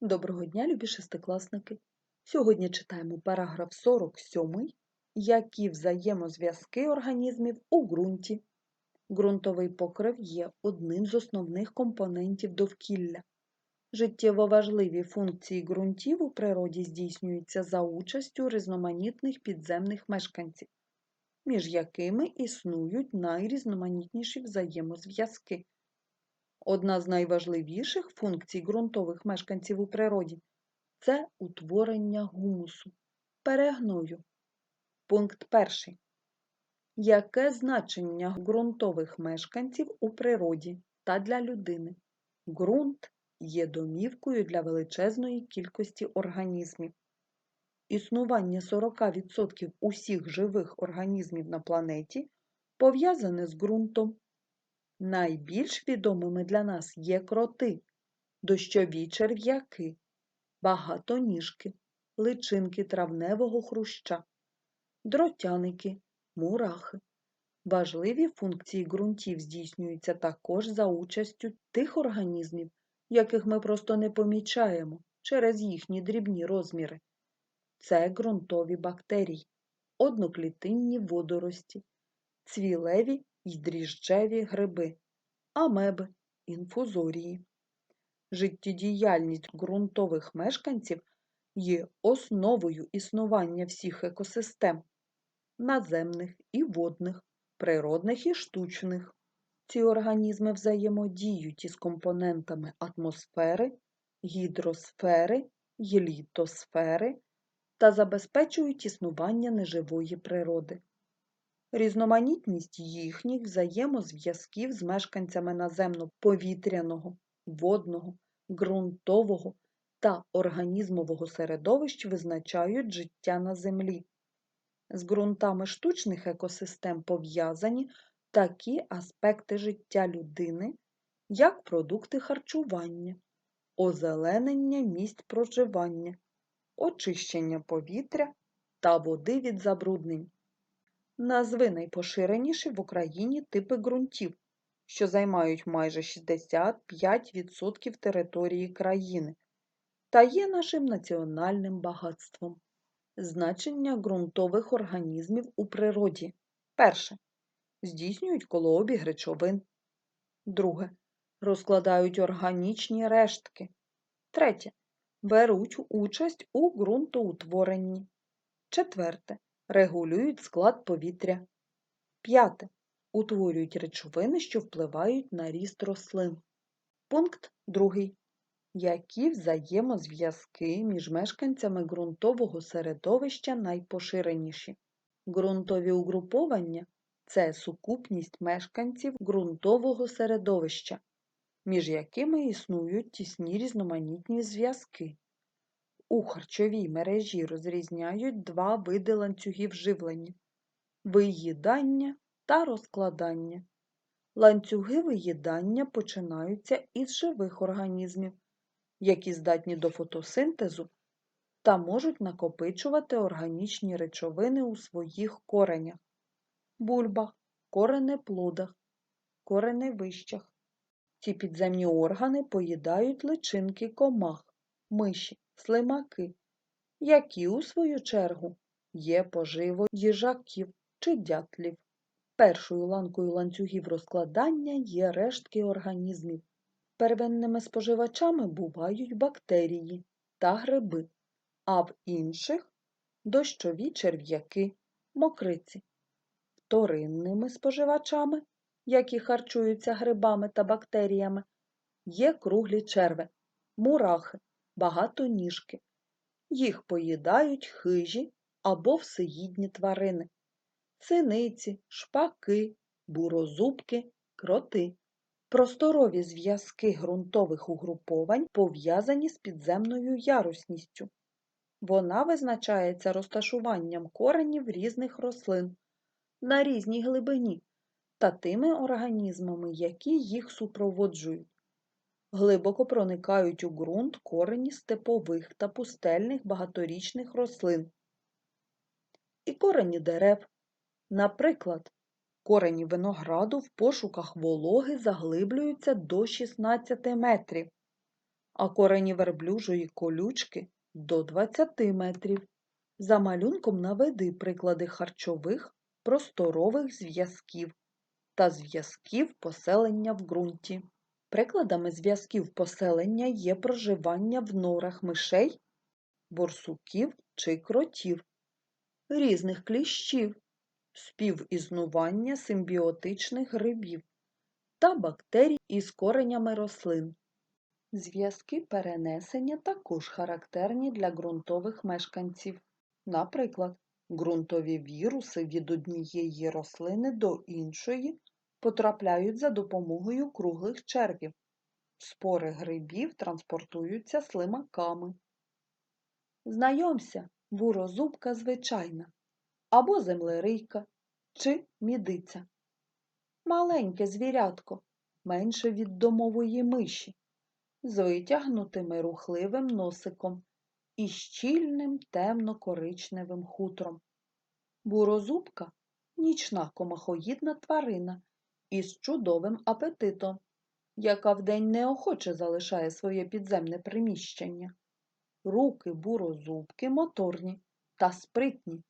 Доброго дня, любі шестикласники! Сьогодні читаємо параграф 47, які взаємозв'язки організмів у ґрунті. Ґрунтовий покрив є одним з основних компонентів довкілля. Життєво важливі функції ґрунтів у природі здійснюються за участю різноманітних підземних мешканців, між якими існують найрізноманітніші взаємозв'язки. Одна з найважливіших функцій ґрунтових мешканців у природі це утворення гумусу, перегною. Пункт перший. Яке значення ґрунтових мешканців у природі та для людини? Ґрунт є домівкою для величезної кількості організмів. Існування 40% усіх живих організмів на планеті пов'язане з ґрунтом. Найбільш відомими для нас є кроти, дощові черв'яки, багатоніжки, личинки травневого хруща, дротяники, мурахи. Важливі функції ґрунтів здійснюються також за участю тих організмів, яких ми просто не помічаємо через їхні дрібні розміри. Це ґрунтові бактерії, одноклітинні водорості, цвілеві й дріжджеві гриби, амеби, інфузорії. Життєдіяльність ґрунтових мешканців є основою існування всіх екосистем наземних і водних, природних і штучних. Ці організми взаємодіють із компонентами атмосфери, гідросфери й літосфери та забезпечують існування неживої природи. Різноманітність їхніх взаємозв'язків з мешканцями наземно-повітряного, водного, ґрунтового та організмового середовищ визначають життя на Землі. З ґрунтами штучних екосистем пов'язані такі аспекти життя людини, як продукти харчування, озеленення місць проживання, очищення повітря та води від забруднень. Назви найпоширеніші в Україні типи ґрунтів, що займають майже 65% території країни та є нашим національним багатством. Значення ґрунтових організмів у природі. Перше. Здійснюють колообіг речовин. Друге. Розкладають органічні рештки. Третє. Беруть участь у ґрунтоутворенні. Четверте регулюють склад повітря. П'яте. Утворюють речовини, що впливають на ріст рослин. Пункт 2. Які взаємозв'язки між мешканцями ґрунтового середовища найпоширеніші? Ґрунтові угруповання це сукупність мешканців ґрунтового середовища, між якими існують тісні різноманітні зв'язки. У харчовій мережі розрізняють два види ланцюгів живлення виїдання та розкладання. Ланцюги виїдання починаються із живих організмів, які здатні до фотосинтезу та можуть накопичувати органічні речовини у своїх коренях, бульбах, коренеплодах, кореневищах. Ці підземні органи поїдають личинки комах, миші слимаки, які, у свою чергу, є поживою їжаків чи дятлів. Першою ланкою ланцюгів розкладання є рештки організмів. Первинними споживачами бувають бактерії та гриби, а в інших дощові черв'яки, мокриці. Вторинними споживачами, які харчуються грибами та бактеріями, є круглі черви, мурахи, багатоніжки. Їх поїдають хижі або всеїдні тварини, синиці, шпаки, бурозубки, кроти. Просторові зв'язки ґрунтових угруповань пов'язані з підземною ярусністю. Вона визначається розташуванням коренів різних рослин на різній глибині та тими організмами, які їх супроводжують. Глибоко проникають у ґрунт корені степових та пустельних багаторічних рослин і корені дерев. Наприклад, корені винограду в пошуках вологи заглиблюються до 16 метрів, а корені верблюжої колючки до 20 метрів. За малюнком наведи приклади харчових просторових зв'язків та зв'язків поселення в ґрунті. Прикладами зв'язків поселення є проживання в норах мишей, борсуків чи кротів, різних кліщів, співіснування симбіотичних грибів та бактерій із коренями рослин. Зв'язки перенесення також характерні для ґрунтових мешканців. Наприклад, ґрунтові віруси від однієї рослини до іншої потрапляють за допомогою круглих червів. Спори грибів транспортуються слимаками. Знайомся, бурозубка звичайна, або землерийка чи мідиця. Маленьке звірятко, менше від домової миші, з витягнутими рухливим носиком і щільним темно-коричневим хутром. Бурозубка нічна комахоїдна тварина із чудовим апетитом, яка вдень неохоче залишає своє підземне приміщення. Руки бурозубки моторні та спритні.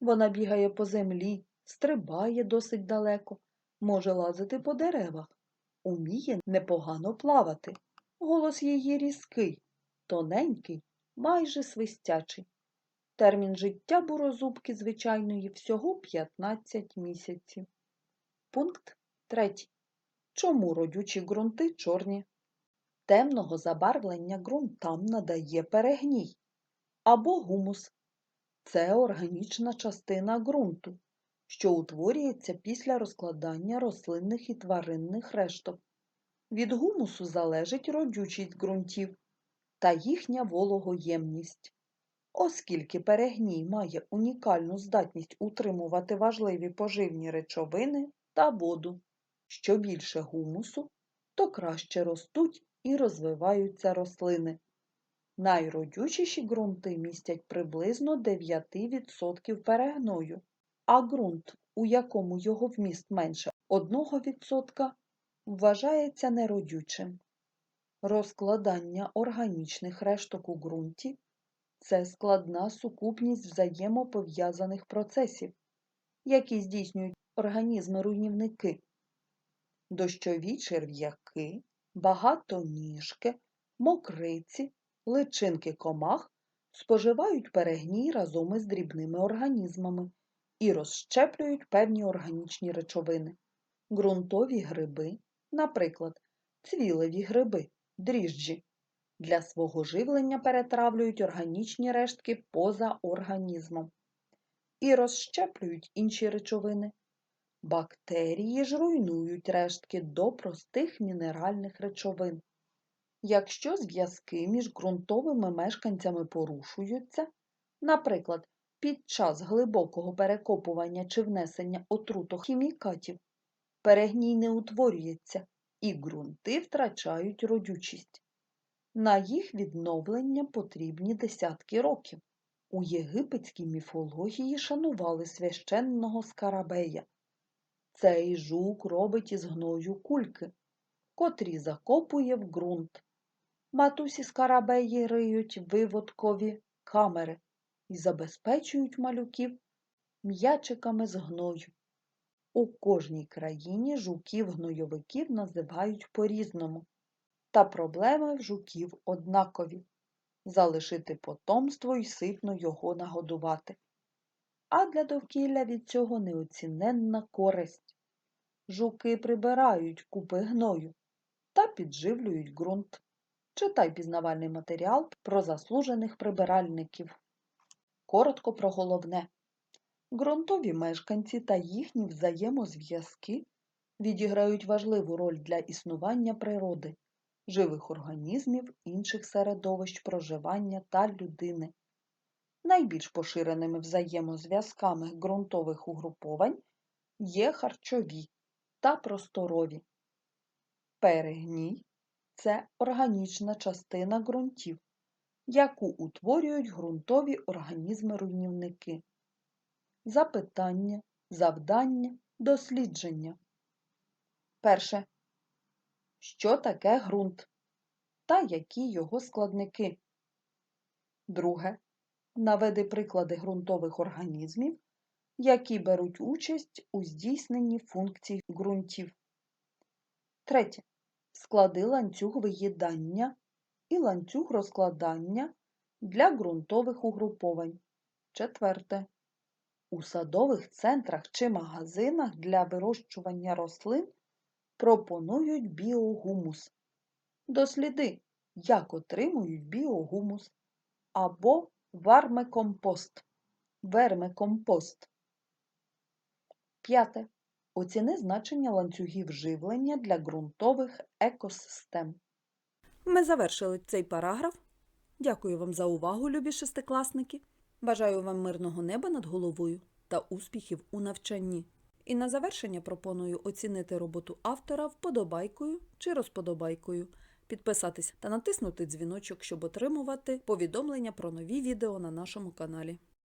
Вона бігає по землі, стрибає досить далеко, може лазити по деревах, уміє непогано плавати. Голос її різкий, тоненький, майже свистячий. Термін життя бурозубки звичайної всього 15 місяців. Пункт 3. Чому родючі ґрунти чорні? Темного забарвлення ґрунтам надає перегній або гумус. Це органічна частина ґрунту, що утворюється після розкладання рослинних і тваринних решток. Від гумусу залежить родючість ґрунтів та їхня вологоємність. Оскільки перегній має унікальну здатність утримувати важливі поживні речовини та воду, що більше гумусу, то краще ростуть і розвиваються рослини. Найродючіші ґрунти містять приблизно 9% перегною, а ґрунт, у якому його вміст менше 1%, вважається неродючим. Розкладання органічних решток у ґрунті це складна сукупність взаємопов'язаних процесів, які здійснюють організми-руйнівники. Дощові черв'яки, багатоніжки, мокриці, личинки комах споживають перегній разом із дрібними організмами і розщеплюють певні органічні речовини. Ґрунтові гриби, наприклад, цвілеві гриби, дріжджі, для свого живлення перетравлюють органічні рештки поза організмом і розщеплюють інші речовини. Бактерії ж руйнують рештки до простих мінеральних речовин. Якщо зв'язки між ґрунтовими мешканцями порушуються, наприклад, під час глибокого перекопування чи внесення отрутохімікатів, перегній не утворюється і ґрунти втрачають родючість. На їх відновлення потрібні десятки років. У єгипетській міфології шанували священного скарабея. Цей жук робить із гною кульки, котрі закопує в ґрунт. Матусі скарабеї риють виводкові камери і забезпечують малюків м'ячиками з гною. У кожній країні жуків-гнойовиків називають по-різному, та проблеми в жуків однакові залишити потомство і ситно його нагодувати. А для довкілля від цього неоціненна користь. Жуки прибирають купи гною та підживлюють ґрунт. Читай пізнавальний матеріал про заслужених прибиральників. Коротко про головне. Ґрунтові мешканці та їхні взаємозв'язки відіграють важливу роль для існування природи, живих організмів, інших середовищ проживання та людини. Найбільш поширеними взаємозв'язками ґрунтових угруповань є харчові та просторові. Перегній це органічна частина ґрунтів, яку утворюють ґрунтові організми-руйнівники. Запитання, завдання, дослідження. Перше. Що таке ґрунт? та які його складники. Друге. Наведи приклади ґрунтових організмів, які беруть участь у здійсненні функцій ґрунтів. Третє. Склади ланцюг виїдання і ланцюг розкладання для ґрунтових угруповань. Четверте. У садових центрах чи магазинах для вирощування рослин пропонують біогумус. Досліди, як отримують біогумус або вармекомпост. Вермекомпост. П'яте. Оціни значення ланцюгів живлення для ґрунтових екосистем. Ми завершили цей параграф. Дякую вам за увагу, любі шестикласники. Бажаю вам мирного неба над головою та успіхів у навчанні. І на завершення пропоную оцінити роботу автора вподобайкою чи розподобайкою, підписатись та натиснути дзвіночок, щоб отримувати повідомлення про нові відео на нашому каналі.